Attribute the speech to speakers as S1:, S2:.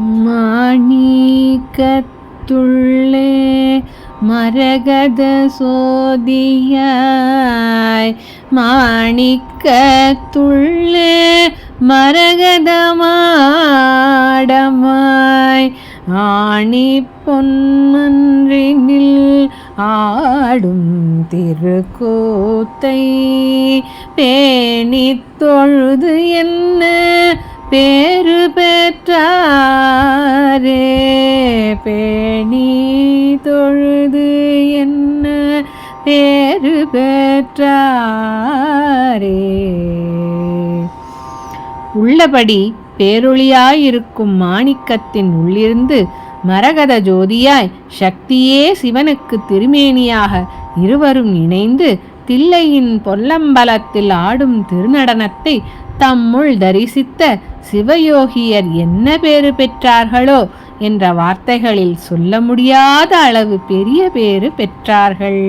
S1: மாணிக்கத்துள்ளே மரகத சோதியாய். மாணிக்கத்துள்ளே மரகதமாடமாய் ஆணி பொன்மன்றினில் ஆடும் திருக்கூத்தை. பேணித் தொழுது என்ன? பே பெற்றாரே பேணி தொழுது என்ன பேரு பெற்றாரே. உள்ளபடி பேரொளியாயிருக்கும் மாணிக்கத்தின் உள்ளிருந்து மரகத ஜோதியாய் சக்தியே சிவனுக்கு திருமேனியாக இருவரும் இணைந்து தில்லையின் பொல்லம்பலத்தில் ஆடும் திருநடனத்தை தம்முள் தரிசித்த சிவயோகியர் என்ன பேறு பெற்றார்களோ என்ற வார்த்தைகளில் சொல்ல முடியாத அளவு பெரிய பேறு பெற்றார்கள்.